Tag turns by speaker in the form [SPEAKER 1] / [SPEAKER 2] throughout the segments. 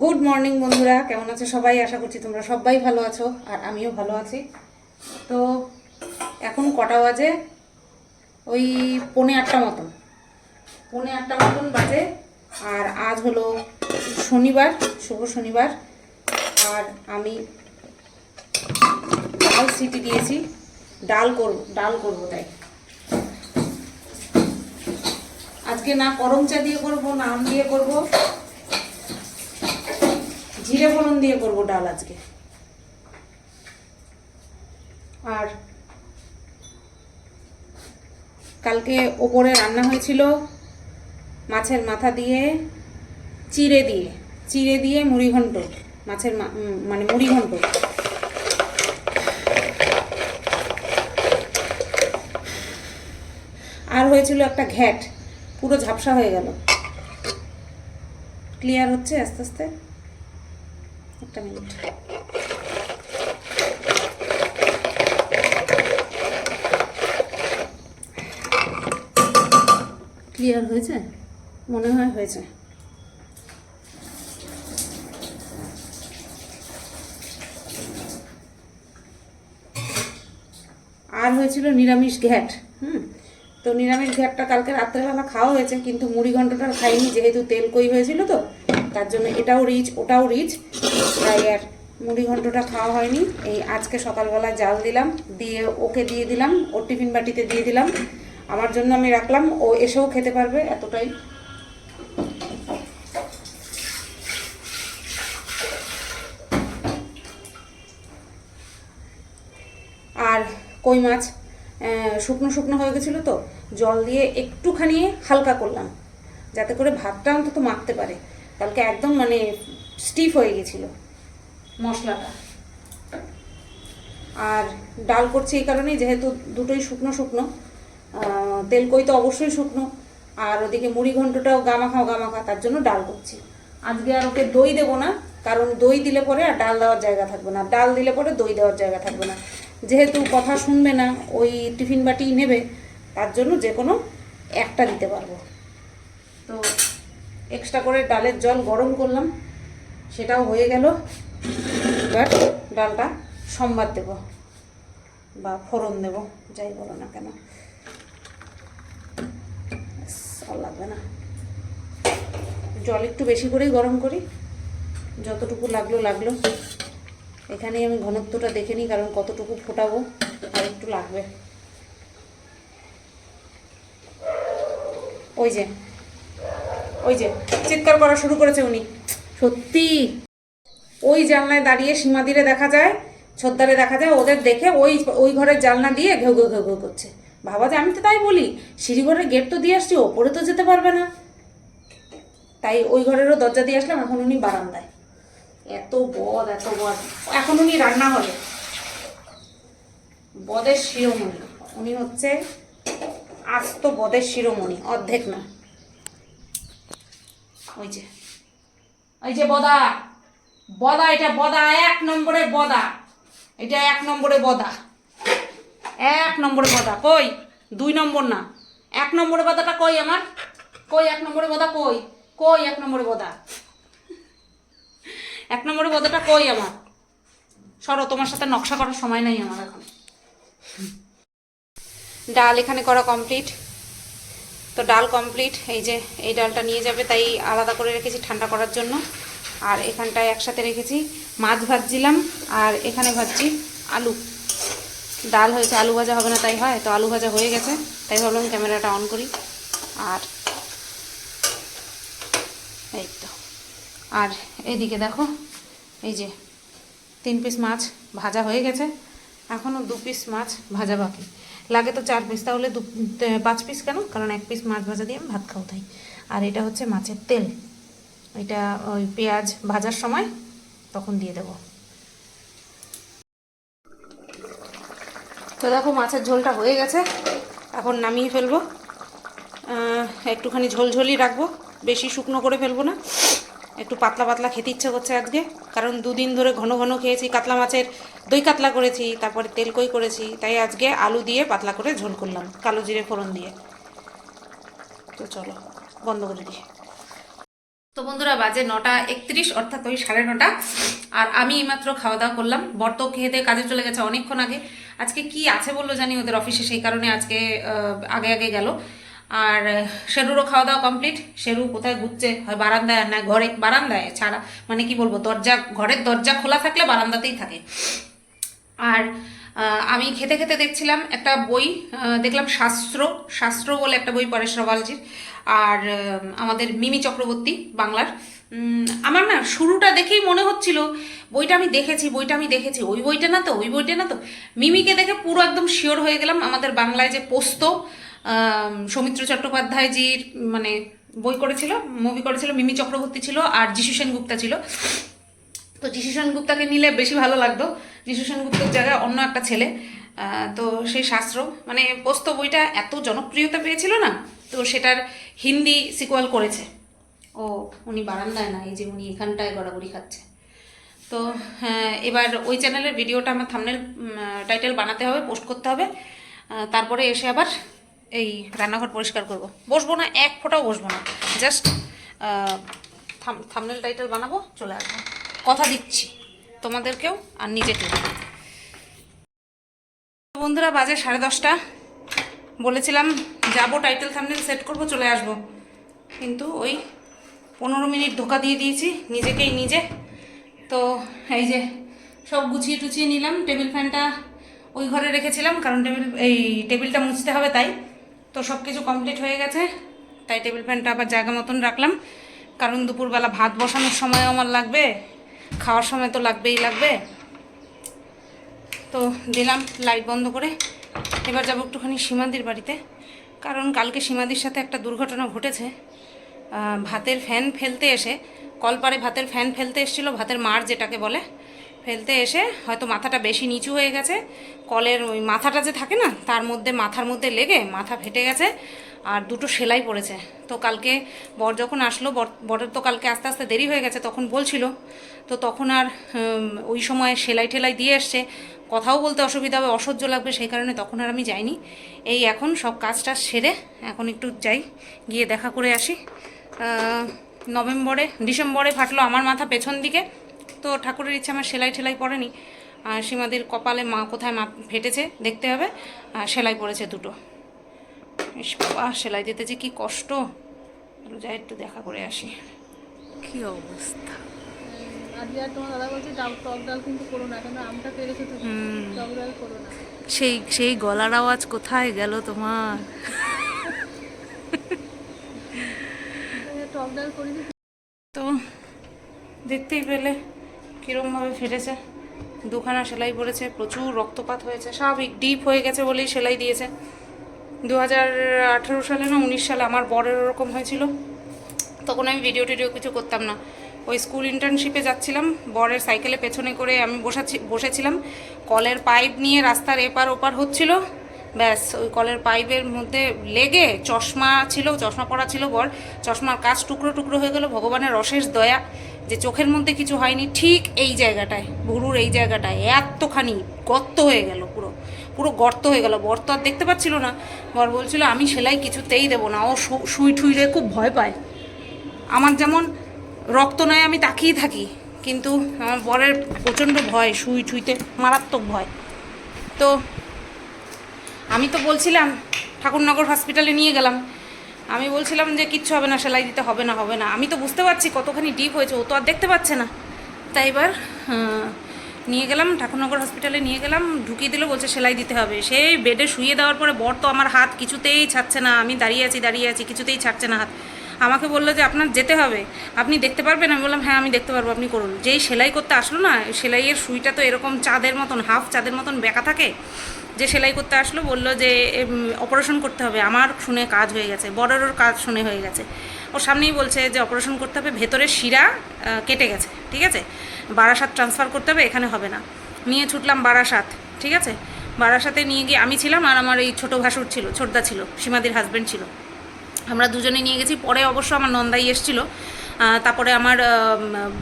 [SPEAKER 1] Good morning বন্ধুরা। কেমন আছো সবাই? আশা করছি তোমরা সবাই ভালো আছো, আর আমিও ভালো আছি। তো এখন কটা বাজে? ওই পৌনে আটটা মতন। পৌনে আটটা মতন বাজে, আর আজ হলো শনিবার, শুভ শনিবার। আর আমি ডাল সিটি দিয়েছি। ডাল করব ডাল করব তাই। আজকে না করম চা দিয়ে করব, না আম দিয়ে করব। জিরে ফোড়ন দিয়ে করব ডাল আজকে। আর কালকে ওপরে রান্না হয়েছিল মাছের মাথা দিয়ে চিড়ে দিয়ে চিড়ে দিয়ে মুড়ি ঘন্ট, মাছের মানে মুড়ি ঘন্ট। আর হয়েছিল একটা ঘ্যাট, পুরো ঝাপসা হয়ে গেল। ক্লিয়ার হচ্ছে আস্তে আস্তে? একটা মিনিট। ক্লিয়ার হয়েছে? মনে হয় হয়েছে। আর হয়েছিল নিরামিষ ঘ্যাট, হুম? তো নিরামিষ ঘ্যাটটা কালকে রাত্রেবেলা খাওয়া হয়েছে, কিন্তু মুড়ি ঘন্টটা খাইনি, যেহেতু তেল কই হয়েছিল তো তার জন্য এটাও রিচ ওটাও রিচ তাই আর মুড়ি ঘন্টটা খাওয়া হয়নি। এই আজকে সকালবেলা জাল দিলাম, দিয়ে ওকে দিয়ে দিলাম, ওর টিফিন বাটিতে দিয়ে দিলাম। আমার জন্য আমি রাখলাম, ও এসেও খেতে পারবে এতটাই। আর কই মাছ? শুকনো শুকনো হয়ে গেছিল তো, জল দিয়ে একটুখানি হালকা করলাম, যাতে করে ভাতটা অন্তত মাখতে পারে। কালকে একদম মানে স্টিফ হয়ে গেছিল মশলাটা। আর ডাল করছি এই কারণেই, যেহেতু দুটোই শুকনো শুকনো তেল কই তো অবশ্যই শুকনো, আর ওদিকে মুড়ি ঘন্টটাও গামাখাও গামাখা, তার জন্য ডাল করছি। আজকে আর ওকে দই দেবো না, কারণ দই দিলে পরে আর ডাল দেওয়ার জায়গা থাকবে না ডাল দিলে পরে দই দেওয়ার জায়গা থাকবে না। যেহেতু কথা শুনবে না, ওই টিফিন বাটি নেবে, তার জন্য যে কোনো একটা দিতে পারব। তো এক্সট্রা করে ডালের জল গরম করলাম, সেটাও হয়ে গেল। এবার ডালটা সম্বাদ দেব বা ফোড়ন দেব, যাই বলো না কেন। লাগবে না। জল একটু বেশি করেই গরম করি, যতটুকু লাগল লাগল। এখানেই আমি ঘনত্বটা দেখে নিই, কারণ কতটুকু ফোটাবো, আর একটু লাগবে। ওই যে ওই যে চিৎকার করা শুরু করেছে উনি। সত্যি। ওই জানলায় দাঁড়িয়ে সীমাদিরে দেখা যায়, ছোদ্দারে দেখা যায়, ওদের দেখে ওই ওই ঘরের জানলা দিয়ে ঘেউ ঘেউ ঘেউ ঘেউ করছে। ভাবা যে, আমি তো তাই বলি, সিঁড়িঘরের গেট তো দিয়ে আসছি, ওপরে তো যেতে পারবে না। তাই ওই ঘরেরও দরজা দিয়ে আসলাম, এখন উনি বারান্দায়। এত বদ এত বদ। এখন উনি রান্না হবে বদের শিরোমণি। উনি হচ্ছে আস্ত বদের শিরোমণি, অর্ধেক না। ওই যে ওই যে বদা। বদা, এটা বদা, এক নম্বরে বদা। এটা এক নম্বরে বদা। এক নম্বরে বদা, কই? দুই নম্বর না। এক নম্বরে বদাটা কই আমার? কই এক নম্বরে বদা কই? কই এক নম্বরে বদা? এক নম্বরে বদাটা কই আমার? সরো, তোমার সাথে নকশা করার সময় নাই আমার এখন। ডাল এখানে করা কমপ্লিট তো ডাল কমপ্লিট এই যে এই ডালটা নিয়ে যাবে, তাই আলাদা করে রেখেছি ঠান্ডা করার জন্য। আর এখানটায় একসাথে রেখেছি মাছ ভাজছিলাম, আর এখানে ভাজছি আলু। ডাল হয়েছে আলু ভাজা হবে না, তাই হয়, তো আলু ভাজা হয়ে গেছে, তাই ভাবলাম ক্যামেরাটা অন করি। আর এই তো। আর এদিকে দেখো, এই যে তিন পিস মাছ ভাজা হয়ে গেছে এখনও দু পিস মাছ ভাজা বাকি। লাগে তো চার পিস তাহলে দু পাঁচ পিস কেন? কারণ এক পিস মাছ ভাজা দিয়ে আমি ভাত খাও তাই। আর এটা হচ্ছে মাছের তেল। এটা ওই পেঁয়াজ ভাজার সময় তখন দিয়ে দেবো। তো দেখো মাছের ঝোলটা হয়ে গেছে। এখন নামিয়ে ফেলব। একটুখানি ঝোলঝোলই রাখব। বেশি শুকনো করে ফেলব না। একটু পাতলা পাতলা খেতে ইচ্ছে করছে আজকে। কারণ দুদিন ধরে ঘন ঘন খেয়েছি, কাতলা মাছের দই কাতলা করেছি, তারপরে তেল কই করেছি, তাই আজকে আলু দিয়ে পাতলা করে ঝোল করলাম, কালো জিরে ফোড়ন দিয়ে। তো চলো, বন্ধ করে দিই। তো বন্ধুরা, বাজে নটা একত্রিশ, অর্থাৎ ওই সাড়ে নটা। আর আমি এইমাত্র খাওয়া দাওয়া করলাম। বর্ত খেয়ে দিয়ে কাজে চলে গেছে অনেকক্ষণ আগে। আজকে কি আছে বলল জানি ওদের অফিসে, সেই কারণে আজকে আগে আগে গেল। আর শেরুরও খাওয়া দাওয়া কমপ্লিট শেরু কোথায় ঘুরছে? হয় বারান্দায় আর না ঘরে? বারান্দায়, ছাড়া। মানে কি বলব, দরজা, ঘরের দরজা খোলা থাকলে বারান্দাতেই থাকে। আর আমি খেতে খেতে দেখছিলাম একটা বই দেখলাম শাস্ত্র। শাস্ত্র বলে একটা বই পরেশ রাওয়ালজির আর আমাদের মিমি চক্রবর্তী, বাংলার। আমার না শুরুটা দেখেই মনে হচ্ছিল, বইটা আমি দেখেছি, বইটা আমি দেখেছি। ওই বইটা না তো, ওই বইটা না তো। মিমিকে দেখে পুরো একদম শিওর হয়ে গেলাম আমাদের বাংলায় যে পোস্ত সৌমিত্র চট্টোপাধ্যায়জির মানে বই করেছিল মুভি করেছিল মিমি চক্রবর্তী ছিল আর যিশু সেনগুপ্তা ছিল। তো যিশু সেনগুপ্তাকে নিলে বেশি ভালো লাগতো। যিশু সেনগুপ্তর জায়গায় অন্য একটা ছেলে তো সেই শাস্ত্র মানে পোস্ত বইটা এত জনপ্রিয়তা পেয়েছিল না তো সেটার হিন্দি সিকুয়াল করেছে। ও উনি বারান্দায় না এই যে উনি এখানটায় গড়াগড়ি খাচ্ছে। তো হ্যাঁ, এবার ওই চ্যানেলের ভিডিওটা আমার থামনেল টাইটেল বানাতে হবে পোস্ট করতে হবে। তারপরে এসে আবার এই রান্নাঘর পরিষ্কার করব। বসবো না, এক ফোঁটাও বসবো না। জাস্ট থামনেল টাইটেল বানাবো, চলে আসব। কথা দিচ্ছি তোমাদেরকেও আর নিজেকেও। বন্ধুরা, বাজে সাড়ে দশটা। বলেছিলাম যাব টাইটেল থামনেল সেট করব, চলে আসব। কিন্তু ওই পনেরো মিনিট ধোকা দিয়ে দিয়েছি, নিজেকেই নিজে। তো এই যে সব গুছিয়ে টুছিয়ে নিলাম, টেবিল ফ্যানটা ওই ঘরে রেখেছিলাম, কারণ টেবিল, এই টেবিলটা মুছতে হবে তাই। তো সব কিছু কমপ্লিট হয়ে গেছে। তাই টেবিল ফ্যানটা আবার জায়গা মতন রাখলাম। কারণ দুপুরবেলা ভাত বসানোর সময় আমার লাগবে, খাওয়ার সময় তো লাগবেই লাগবে। তো দিলাম লাইট বন্ধ করে। এবার যাব একটুখানি সীমাদির বাড়িতে। কারণ কালকে সীমাদির সাথে একটা দুর্ঘটনা ঘটেছে। ভাতের ফ্যান ফেলতে এসে কলপারে ভাতের ফ্যান ফেলতে এসেছিল, ভাতের মার যেটাকে বলে। ফেলতে এসে হয়তো মাথাটা বেশি নিচু হয়ে গেছে। কলের ওই মাথাটা যে থাকে না, তার মধ্যে, মাথার মধ্যে লেগে মাথা ফেটে গেছে আর দুটো সেলাই পড়েছে। তো কালকে বর যখন আসলো, বর, বরের তো কালকে আস্তে আস্তে দেরি হয়ে গেছে, তখন বলছিল। তো তখন আর ওই সময় সেলাই টেলাই দিয়ে এসছে। কথাও বলতে অসুবিধা হবে, অসহ্য লাগবে, সেই কারণে তখন আর আমি যাইনি। এই এখন সব কাজটা সেরে এখন একটু যাই, গিয়ে দেখা করে আসি। নভেম্বরে, ডিসেম্বরে ফাটলো আমার মাথা পেছন দিকে। তো ঠাকুরের ইচ্ছে আমার সেলাই ঠেলাই পড়েনি। আর সীমাদির কপালে মা কোথায় মা ফেটেছে দেখতে হবে। আর সেলাই পড়েছে দুটো। ইস বাবা সেলাই দিতে যে কি কষ্ট। যাই একটু দেখা করে আসি। কি অবস্থা?
[SPEAKER 2] আজকে আর তোমার দাদা বলছে ডাল টক ডাল কিন্তু করো না কেন আমটা পেরেছ তো টক ডাল করো
[SPEAKER 1] সেই সেই গলার আওয়াজ কোথায় গেল তোমার?
[SPEAKER 2] টক ডাল করিনি।
[SPEAKER 1] তো দেখতেই পেলে। কীরমভাবে ফেটেছে? দুখানা সেলাই পড়েছে, প্রচুর রক্তপাত হয়েছে, স্বাভাবিক ডিপ হয়ে গেছে বলেই সেলাই দিয়েছে। দু হাজার আঠেরো সালে না উনিশ সালে আমার বরের ওরকম হয়েছিল, তখন আমি ভিডিও টিডিও কিছু করতাম না। ওই স্কুল ইন্টার্নশিপে যাচ্ছিলাম, বরের সাইকেলে পেছনে করে আমি বসাচ্ছি, বসেছিলাম। কলের পাইপ নিয়ে রাস্তার এপার ওপার হচ্ছিল, ব্যাস, ওই কলের পাইপের মধ্যে লেগে চশমা ছিল, চশমা পরা ছিল বর, চশমার কাজ টুকরো টুকরো হয়ে গেল, ভগবানের অশেষ দয়া। যে চোখের মধ্যে কিছু হয়নি, ঠিক এই জায়গাটায়, ভুরুর এই জায়গাটায়, এতখানি গর্ত হয়ে গেল পুরো পুরো গর্ত হয়ে গেল। বর তো আর দেখতে পাচ্ছিল না। বর বলছিল, আমি সেলাই কিছুতেই দেবো না, ও সুই ঠুইরে খুব ভয় পায়। আমার যেমন রক্ত নয় আমি তাকিয়ে থাকি, কিন্তু আমার বরের প্রচণ্ড ভয়, সুই ঠুইতে মারাত্মক ভয়। তো আমি তো বলছিলাম, ঠাকুরনগর হসপিটালে নিয়ে গেলাম। আমি বলছিলাম যে কিচ্ছু হবে না, সেলাই দিতে হবে না হবে না। আমি তো বুঝতে পারছি কতখানি ডিপ হয়েছে, ও তো আর দেখতে পাচ্ছে না। তাই এবার নিয়ে গেলাম, ঠাকুরনগর হসপিটালে নিয়ে গেলাম, ঢুকিয়ে দিল, বলছে সেলাই দিতে হবে। সেই বেডে শুয়ে দেওয়ার পরে বর তো আমার হাত কিছুতেই ছাড়ছে না। আমি দাঁড়িয়ে আছি দাঁড়িয়ে আছি, কিছুতেই ছাড়ছে না হাত। আমাকে বলল যে আপনার যেতে হবে। আপনি দেখতে পারবেন? আমি বললাম হ্যাঁ আমি দেখতে পারব, আপনি করুন। যেই সেলাই করতে আসলো না, সেলাইয়ের সুইটা তো এরকম চাঁদের মতন, হাফ চাঁদের মতন বেঁকা থাকে, যে সেলাই করতে আসলো, বলল যে অপারেশন করতে হবে। আমার শুনে কাজ হয়ে গেছে বড়েরও কাজ শুনে হয়ে গেছে। ওর সামনেই বলছে যে, অপারেশন করতে হবে, ভেতরের শিরা কেটে গেছে। ঠিক আছে? বারাসাত ট্রান্সফার করতে হবে, এখানে হবে না। নিয়ে ছুটলাম বারাসাত, ঠিক আছে? বারাসাতে নিয়ে গিয়ে আমি ছিলাম আর আমার এই ছোটো ভাসুর ছিল, ছোটদা ছিল, সীমাদির হাজব্যান্ড ছিল। আমরা দুজনে নিয়ে গেছি। পরে অবশ্য আমার নন্দাই এসেছিল। তারপরে আমার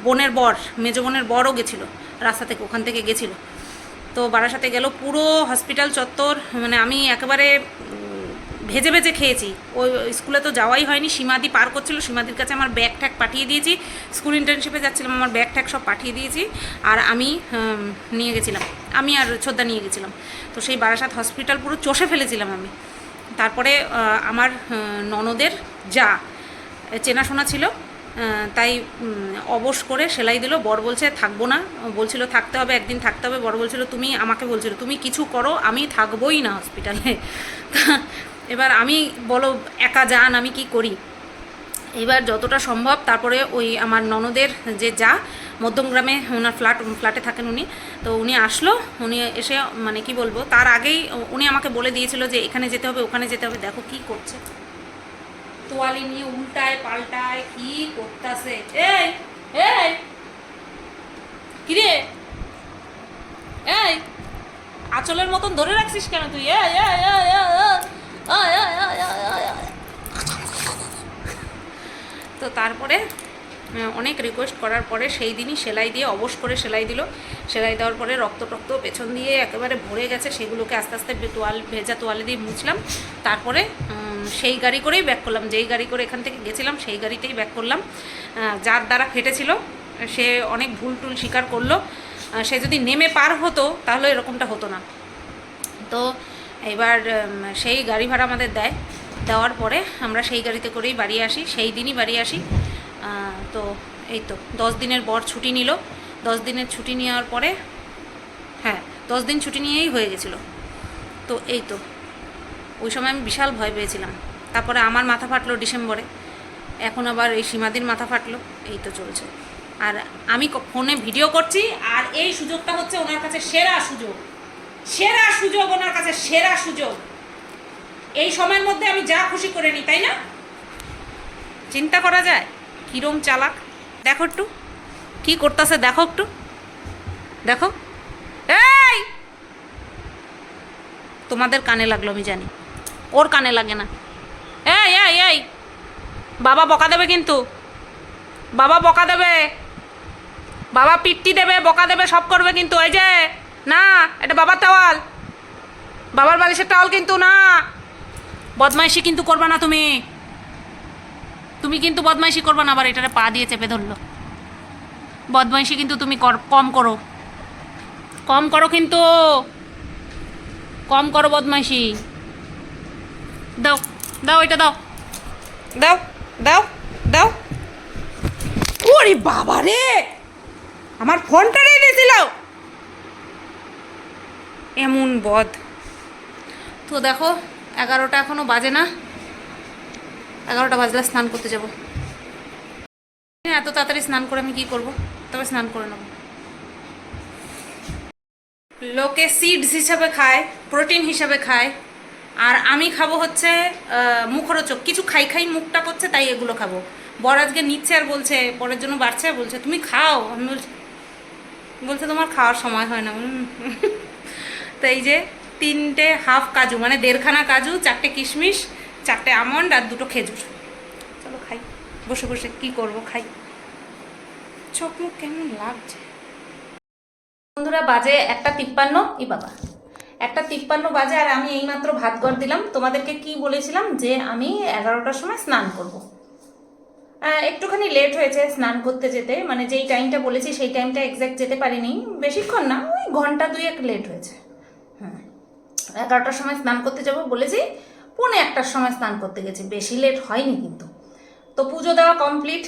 [SPEAKER 1] বোনের বর, মেজো বোনের বরও গেছিল, রাস্তা থেকে, ওখান থেকে গেছিল। তো বারাসাতে গেল পুরো হসপিটাল চত্বর মানে আমি একেবারে ভেজে ভেজে খেয়েছি। ওই স্কুলে তো যাওয়াই হয়নি, সীমাদি পার করছিল, সীমাদির কাছে আমার ব্যাগ ট্যাগ পাঠিয়ে দিয়েছি। স্কুল ইন্টার্নশিপে যাচ্ছিলাম, আমার ব্যাগ ট্যাগ সব পাঠিয়ে দিয়েছি। আর আমি নিয়ে গেছিলাম। আমি আর ছোদ্দা নিয়ে গেছিলাম। তো সেই বারাসাত হসপিটাল পুরো চষে ফেলেছিলাম আমি। তারপরে আমার ননদের যা চেনাশোনা ছিল তাই অবশ করে সেলাই দিল। বর বলছে, থাকব না। বলছিল, থাকতে হবে, একদিন থাকতে হবে। বর বলছিল, তুমি আমাকে বলছিল, তুমি কিছু করো, আমি থাকবোই না হসপিটালে এবার আমি বলো, একা যান, আমি কি করি? এবার যতটা সম্ভব, তারপরে ওই আমার ননদের যে যা মধ্যমগ্রামে ওনার ফ্ল্যাট ফ্ল্যাটে থাকেন উনি তো উনি আসলো উনি এসে মানে কি বলব তার আগেই উনি আমাকে বলে দিয়েছিল যে এখানে যেতে হবে ওখানে যেতে হবে দেখো কি করছে তোয়ালি নিয়ে উল্টায় পাল্টায় কি করতেছে এই এই কিরে এই আঁচলের মতন ধরে রাখছিস কেন তুই। তো তারপরে অনেক রিকোয়েস্ট করার পরে সেই দিনই সেলাই দিয়ে অবশ করে সেলাই দিল। সেলাই দেওয়ার পরে রক্ত টক্ত পেছন দিয়ে একেবারে ভরে গেছে। সেগুলোকে আস্তে আস্তে তোয়াল, ভেজা তোয়ালে দিয়ে মুছলাম। তারপরে সেই গাড়ি করেই ব্যাক করলাম। যেই গাড়ি করে এখান থেকে গেছিলাম, সেই গাড়িতেই ব্যাক করলাম। যার দ্বারা ফেটেছিল, সে অনেক ভুল টুল স্বীকার করল সে যদি নেমে পার হতো, তাহলে এরকমটা হতো না। তো এবার সেই গাড়ি ভাড়া আমাদের দেয়। দেওয়ার পরে আমরা সেই গাড়িতে করেই বাড়ি আসি। সেই দিনই বাড়ি আসি। তো এই তো, দশ দিনের বর ছুটি নিল। দশ দিনের ছুটি নেওয়ার পরে হ্যাঁ দশ দিন ছুটি নিয়েই হয়ে গেছিল। তো এই তো, ওই সময় আমি বিশাল ভয় পেয়েছিলাম। তারপরে আমার মাথা ফাটলো ডিসেম্বরে। এখন আবার এই সীমাদির মাথা ফাটলো, এই তো চলছে। আর আমি ফোনে ভিডিও করছি, আর এই সুযোগটা হচ্ছে ওনার কাছে সেরা সুযোগ। সেরা সুযোগ ওনার কাছে, সেরা সুযোগ। এই সময়ের মধ্যে আমি যা খুশি করে নিই, তাই না? চিন্তা করা যায়? কিরম চালাক? দেখো একটু। কি করতেছে দেখো একটু। দেখো। এই! তোমাদের কানে লাগল, আমি জানি। ওর কানে লাগে না। এই এই এই! বাবা বকা দেবে কিন্তু। বাবা বকা দেবে। বাবা পিট্টি দেবে, বকা দেবে, সব করবে কিন্তু। এই যে, না, এটা বাবার টাওয়াল। বাবার বালিশের টাওয়াল কিন্তু না। বদমাইশি কিন্তু করবে না তুমি। তুমি কিন্তু বদমাইশি করবে না আবার এটারে পা দিয়ে চেপে ধরলো। বদমাইশি কিন্তু তুমি কম করো। কম করো কিন্তু কম করো বদমাইশি। দাও দাও এটা দাও। দাও দাও দাও। ওরে বাবা রে! আমার ফোনটা নিয়ে নিয়েছিল এমন বদ। তো দেখো এগারোটা এখনও বাজে না। এগারোটা বাজলে স্নান করতে যাব। হ্যাঁ এত তাড়াতাড়ি স্নান করে আমি কি করব? তবে স্নান করে নেব। লোকে সিডস হিসাবে খায় প্রোটিন হিসাবে খায়, আর আমি খাব হচ্ছে মুখরোচক। কিছু খাই খাই মুখটা করছে তাই এগুলো খাব। বর আজকে নিচ্ছে আর বলছে পরের জন্য বাড়ছে আর বলছে, তুমি খাও। আমি বলছি, বলছে, তোমার খাওয়ার সময় হয় না। তো এই যে তিনটে হাফ কাজু মানে দেড়খানা কাজু, চারটে কিশমিশ চারটে আমন্ড আর দুটো খেজুর। চলো খাই। বসে বসে কি করব খাই। চোখ মুখ কেমন লাগছে। বন্ধুরা, বাজে একটা তিপ্পান্ন। ই বাবা। একটা তিপ্পান্ন বাজে আর আমি এইমাত্র ভাত ঘর দিলাম। তোমাদেরকে কি বলেছিলাম যে আমি এগারোটার সময় স্নান করব। একটুখানি লেট হয়েছে স্নান করতে যেতে। মানে যেই টাইমটা বলেছি সেই টাইমটা এক্স্যাক্ট যেতে পারিনি। বেশিক্ষণ না, ওই ঘণ্টা দুয়েক লেট হয়েছে। হ্যাঁ। এগারোটার সময় স্নান করতে যাব বলেছি। পৌনে একটার সময় স্নান করতে গেছি। বেশি লেট হয়নি কিন্তু। তো পুজো দেওয়া কমপ্লিট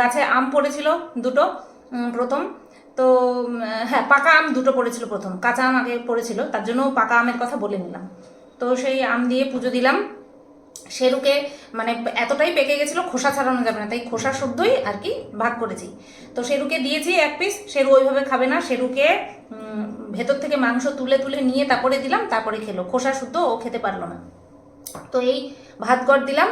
[SPEAKER 1] গাছে আম পড়েছিল দুটো প্রথম। তো হ্যাঁ পাকা আম দুটো পড়েছিল প্রথম। কাঁচা আম আগে পড়েছিল, তার জন্য পাকা আমের কথা বলে নিলাম। তো সেই আম দিয়ে পুজো দিলাম। সেরুকে মানে এতটাই পেকে গেছিল, খোসা ছাড়ানো যাবে না। তাই খোসা শুদ্ধই আর কি ভাগ করেছি। তো সেরুকে দিয়েছি এক পিস সেরু ওইভাবে খাবে না। সেরুকে ভেতর থেকে মাংস তুলে তুলে নিয়ে তারপরে দিলাম, তারপরে খেলো। খোসা শুদ্ধ ও খেতে পারল না। তো এই ভাত গড় দিলাম।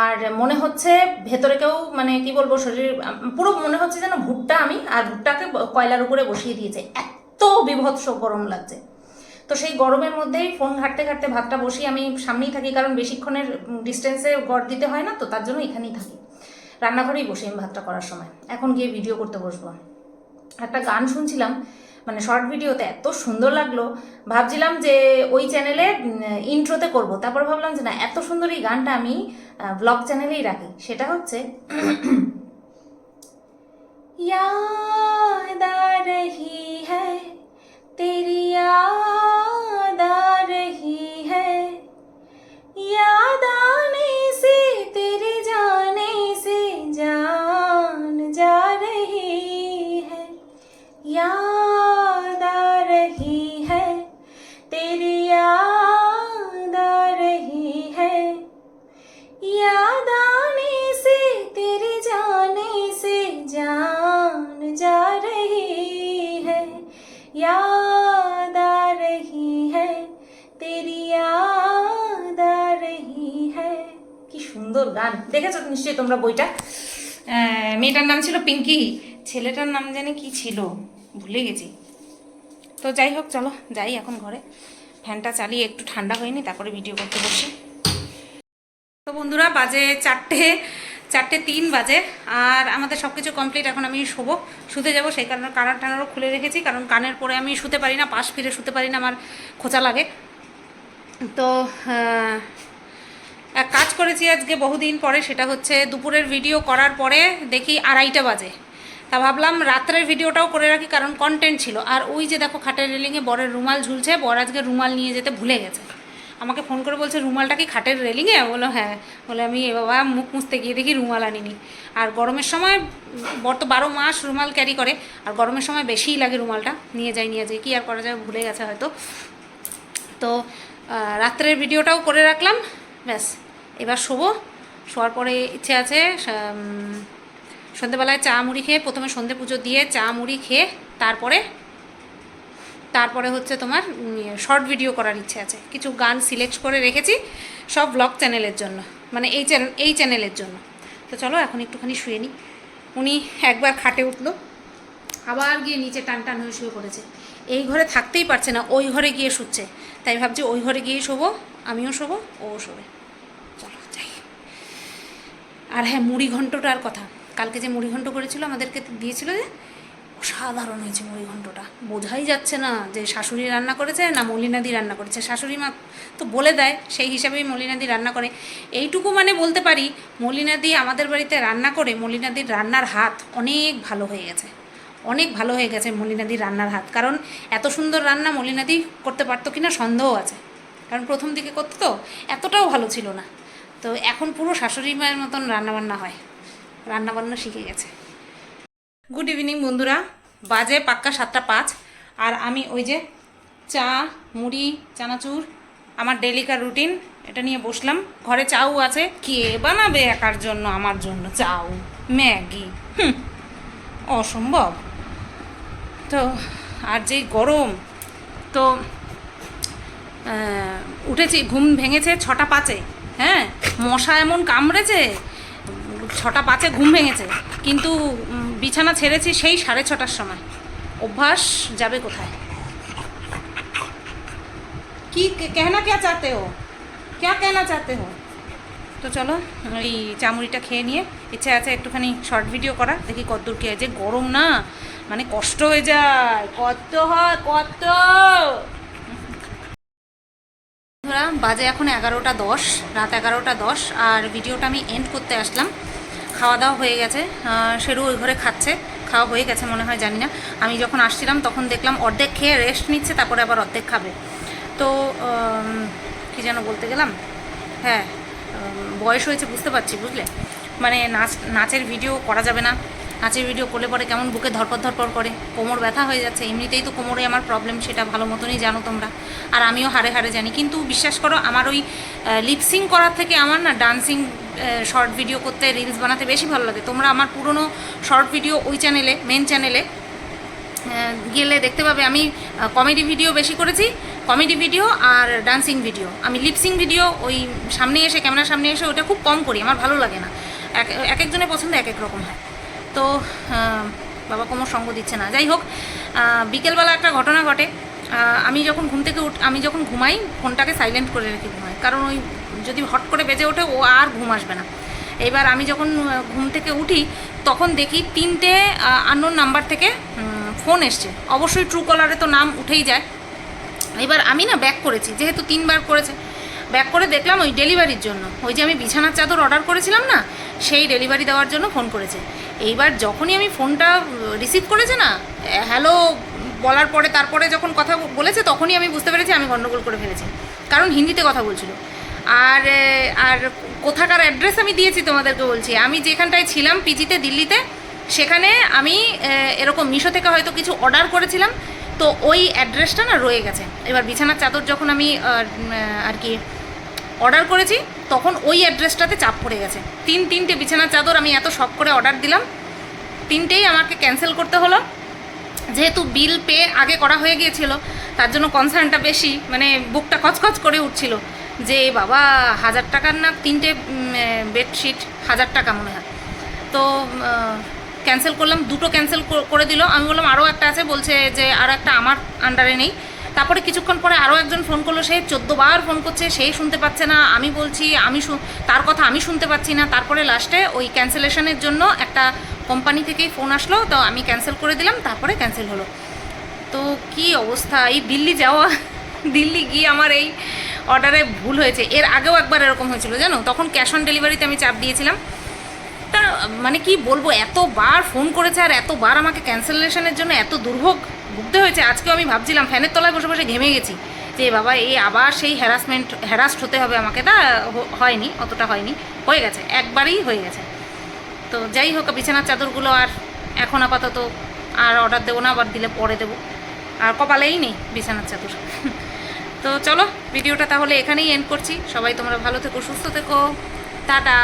[SPEAKER 1] আর মনে হচ্ছে ভেতরে কেউ মানে কি বলব, শরীর, পুরো মনে হচ্ছে যেন ভুট্টা আমি, আর ভুট্টাকে কয়লার উপরে বসিয়ে দিয়েছে। এত বিভৎস গরম লাগছে। তো সেই গরমের মধ্যেই ফোন ঘাটতে ঘাটতে ভাতটা বসিয়ে আমি সামনেই থাকি, কারণ বেশিক্ষণের ডিস্টেন্সে গড় দিতে হয় না, তো তার জন্য এখানেই থাকি। রান্নাঘরেই বসি আমি ভাতটা করার সময়। এখন গিয়ে ভিডিও করতে বসবো। একটা গান শুনছিলাম মানে শর্ট ভিডিওতে এত সুন্দর লাগলো ভাবছিলাম যে ওই চ্যানেলে ইন্ট্রোতে করব তারপর ভাবলাম যে না এত সুন্দর এই গানটা আমি ব্লগ চ্যানেলেই রাখি সেটা হচ্ছে याद आ रही है तेरी याद সুন্দর গান। দেখেছ নিশ্চয়ই তোমরা বইটা? মেয়েটার নাম ছিল পিঙ্কি। ছেলেটার নাম জানি কি ছিল? ভুলে গেছি। তো যাই হোক, চলো যাই এখন ঘরে। ফ্যানটা চালিয়ে একটু ঠান্ডা হয়নি, তারপরে ভিডিও করতে বসি। তো বন্ধুরা, বাজে চারটে চারটে তিন বাজে। আর আমাদের সব কিছু কমপ্লিট এখন আমি শোবো। শুতে যাব, সেই কারণে কানার টানারও খুলে রেখেছি, কারণ কানের পরে আমি শুতে পারি না, পাশ ফিরে শুতে পারি না, আমার খোঁচা লাগে। তো এক কাজ করেছি আজকে বহুদিন পরে, সেটা হচ্ছে দুপুরের ভিডিও করার পরে দেখি আড়াইটা বাজে। তা ভাবলাম রাত্রের ভিডিওটাও করে রাখি, কারণ কন্টেন্ট ছিল। আর ওই যে দেখো খাটের রেলিংয়ে বরের রুমাল ঝুলছে, বর আজকে রুমাল নিয়ে যেতে ভুলে গেছে। আমাকে ফোন করে বলছে, রুমালটা কি খাটের রেলিংয়ে বলো হ্যাঁ। বলে, আমি এ বাবা মুখ মুছতে গিয়ে দেখি রুমাল আনিনি। আর গরমের সময় বর তো বারো মাস রুমাল ক্যারি করে, আর গরমের সময় বেশিই লাগে রুমালটা। নিয়ে যাই নিয়ে যাই, কী আর করা যায়, ভুলে গেছে হয়তো। তো রাত্রের ভিডিওটাও করে রাখলাম। ব্যাস, এবার শোবো। শোয়ার পরে ইচ্ছে আছে সন্ধেবেলায় চা মুড়ি খেয়ে প্রথমে সন্ধে পুজো দিয়ে চা মুড়ি খেয়ে তারপরে তারপরে হচ্ছে তোমার শর্ট ভিডিও করার ইচ্ছে আছে। কিছু গান সিলেক্ট করে রেখেছি, সব ব্লগ চ্যানেলের জন্য মানে এই চ্যানেল এই চ্যানেলের জন্য। তো চলো এখন একটুখানি শুয়ে নিই উনি একবার খাটে উঠল, আবার গিয়ে নিচে টান টান হয়ে শুয়ে পড়েছে। এই ঘরে থাকতেই পারছে না, ওই ঘরে গিয়ে শুচ্ছে। তাই ভাবছি ওই ঘরে গিয়ে শোবো। আমিও শোবো, ও শোবে। চলো, যাই। আর হ্যাঁ মুড়ি ঘন্টটার কথা। কালকে যে মুড়ি ঘন্ট করেছিল, আমাদেরকে দিয়েছিল যে, অসাধারণ হয়েছে মুড়ি ঘন্টটা বোঝাই যাচ্ছে না যে শাশুড়ি রান্না করেছে না মলিনাদি রান্না করেছে। শাশুড়ি মা তো বলে দেয়, সেই হিসাবেই মলিনাদি রান্না করে। এইটুকু মানে বলতে পারি, মলিনাদি আমাদের বাড়িতে রান্না করে, মলিনাদির রান্নার হাত অনেক ভালো হয়ে গেছে। অনেক ভালো হয়ে গেছে মলিনাদির রান্নার হাত। কারণ এত সুন্দর রান্না মলিনাদি করতে পারতো কিনা সন্দেহ আছে। কারণ প্রথম দিকে করতো তো এতটাও ভালো ছিল না। তো এখন পুরো শাশুড়ি মায়ের মতন রান্নাবান্না হয়। রান্নাবান্না শিখে গেছে। গুড ইভিনিং বন্ধুরা। বাজে পাক্কা সাতটা পাঁচ। আর আমি ওই যে চা, মুড়ি, চানাচুর, আমার ডেলিকার রুটিন এটা নিয়ে বসলাম। ঘরে চাউ আছে। কে বানাবে একার জন্য, আমার জন্য চাউ ম্যাগি। হুম, অসম্ভব। তো আর যেই গরম, তো উঠেছি, ঘুম ভেঙেছে ছটা পাঁচে। হ্যাঁ মশা এমন কামড়েছে, ছটা পাঁচে ঘুম ভেঙেছে। কিন্তু বিছানা ছেড়েছি সেই সাড়ে ছটার সময়। অভ্যাস যাবে কোথায়? কি কেহনা কে চাতে হো? ক্যা কেনা চাতে হো? তো চলো, এই চামড়িটা খেয়ে নিয়ে, ইচ্ছা আছে একটুখানি শর্ট ভিডিও করা দেখি কতদূর কে যে গরম না মানে কষ্ট হয়ে যায়। কত হয় কত বন্ধুরা, বাজে এখন এগারোটা দশ, রাত এগারোটা দশ, আর ভিডিওটা আমি এন্ড করতে আসলাম। খাওয়া দাওয়া হয়ে গেছে সেরু ওই ঘরে খাচ্ছে, খাওয়া হয়ে গেছে মনে হয়, জানি না। আমি যখন আসছিলাম, তখন দেখলাম অর্ধেক খেয়ে রেস্ট নিচ্ছে, তারপরে আবার অর্ধেক খাবে। তো কি যেন বলতে গেলাম? হ্যাঁ বয়স হয়েছে, বুঝতে পারছি, বুঝলে? মানে নাচ, নাচের ভিডিও করা যাবে না। নাচের ভিডিও করলে পরে কেমন বুকে ধরপর ধরপর করে? কোমর ব্যথা হয়ে যাচ্ছে, এমনিতেই তো কোমরে আমার প্রবলেম সেটা ভালো মতনই জানো তোমরা। আর আমিও হাড়ে হাড়ে জানি। কিন্তু বিশ্বাস করো, আমার ওই লিপসিং করার থেকে আমার না ডান্সিং শর্ট ভিডিও করতে রিলস বানাতে বেশি ভালো লাগে। তোমরা আমার পুরনো শর্ট ভিডিও ওই চ্যানেলে মেন চ্যানেলে গেলে দেখতে পাবে আমি কমেডি ভিডিও বেশি করেছি কমেডি ভিডিও আর ডান্সিং ভিডিও আমি লিপসিং ভিডিও ওই সামনে এসে ক্যামেরার সামনে এসে ওটা খুব কম করি, আমার ভালো লাগে না। এক একজনের পছন্দ এক এক রকম হয়। তো বাবা কোনো সঙ্গ দিচ্ছে না। যাই হোক বিকেলবেলা একটা ঘটনা ঘটে। আমি যখন ঘুম থেকে উঠ আমি যখন ঘুমাই, ফোনটাকে সাইলেন্ট করে রেখে ঘুমাই। কারণ ওই যদি হট করে বেজে ওঠে, ও আর ঘুম আসবে না। এবার আমি যখন ঘুম থেকে উঠি, তখন দেখি তিনটে আননোন নাম্বার থেকে ফোন এসছে। অবশ্যই ট্রু কলারে তো নাম উঠেই যায়। এবার আমি না ব্যাক করেছি, যেহেতু তিনবার করেছে। ব্যাক করে দেখলাম ওই ডেলিভারির জন্য। ওই যে আমি বিছানার চাদর অর্ডার করেছিলাম না, সেই ডেলিভারি দেওয়ার জন্য ফোন করেছে। এইবার যখনই আমি ফোনটা রিসিভ করেছে না হ্যালো বলার পরে, তারপরে যখন কথা বলেছে, তখনই আমি বুঝতে পেরেছি আমি গণ্ডগোল করে ফেলেছি। কারণ হিন্দিতে কথা বলছিল। আর আর কোথাকার অ্যাড্রেস আমি দিয়েছি তোমাদেরকে বলছি। আমি যেখানটায় ছিলাম, পিজিতে, দিল্লিতে, সেখানে আমি এরকম মিশো থেকে হয়তো কিছু অর্ডার করেছিলাম। তো ওই অ্যাড্রেসটা না রয়ে গেছে। এবার বিছানার চাদর যখন আমি আর কি অর্ডার করেছি, তখন ওই অ্যাড্রেসটাতে চাপ পড়ে গেছে। তিন তিনটে বিছানার চাদর আমি এত শখ করে অর্ডার দিলাম, তিনটেই আমাকে ক্যান্সেল করতে হলো। যেহেতু বিল পে আগে করা হয়ে গিয়েছিল, তার জন্য কনসার্নটা বেশি মানে বুকটা খচখচ করে উঠছিল যে, বাবা, হাজার টাকার না তিনটে বেডশিট, হাজার টাকা মনে হয়। তো ক্যান্সেল করলাম, দুটো ক্যান্সেল করে দিল। আমি বললাম আরও একটা আছে। বলছে যে আরও একটা আমার আন্ডারে নেই। তারপরে কিছুক্ষণ পরে আরও একজন ফোন করল, সে চোদ্দ বার ফোন করছে, সেই শুনতে পাচ্ছে না, আমি বলছি, আমি তার কথা আমি শুনতে পাচ্ছি না। তারপরে লাস্টে ওই ক্যান্সেলেশনের জন্য একটা কোম্পানি থেকেই ফোন আসলো, তো আমি ক্যান্সেল করে দিলাম, তারপরে ক্যান্সেল হলো। তো কি অবস্থা? এই দিল্লি যাওয়া, দিল্লি গিয়ে আমার এই অর্ডারে ভুল হয়েছে। এর আগেও একবার এরকম হয়েছিল, জানো? তখন ক্যাশ অন ডেলিভারিতে আমি চাপ দিয়েছিলাম। তা মানে কি বলব, এতবার ফোন করেছে আর এতবার আমাকে ক্যান্সেলেশনের জন্য এত দুর্ভোগ। ভুগতে হয়েছে। আজকেও আমি ভাবছিলাম, ফ্যানের তলায় বসে বসে ঘেমে গেছি যে, বাবা, এই আবার সেই হ্যারাসমেন্ট হ্যারাস্ট হতে হবে আমাকে। তা হয়নি, অতটা হয়নি। হয়ে গেছে, একবারই হয়ে গেছে। তো যাই হোক, বিছানার চাদরগুলো আর এখন আপাতত আর অর্ডার দেবো না, আবার দিলে পরে দেবো। আর কপালেই নেই বিছানার চাদর। তো চলো ভিডিওটা তাহলে এখানেই এন্ড করছি। সবাই তোমরা ভালো থেকো, সুস্থ থেকো। টাটা!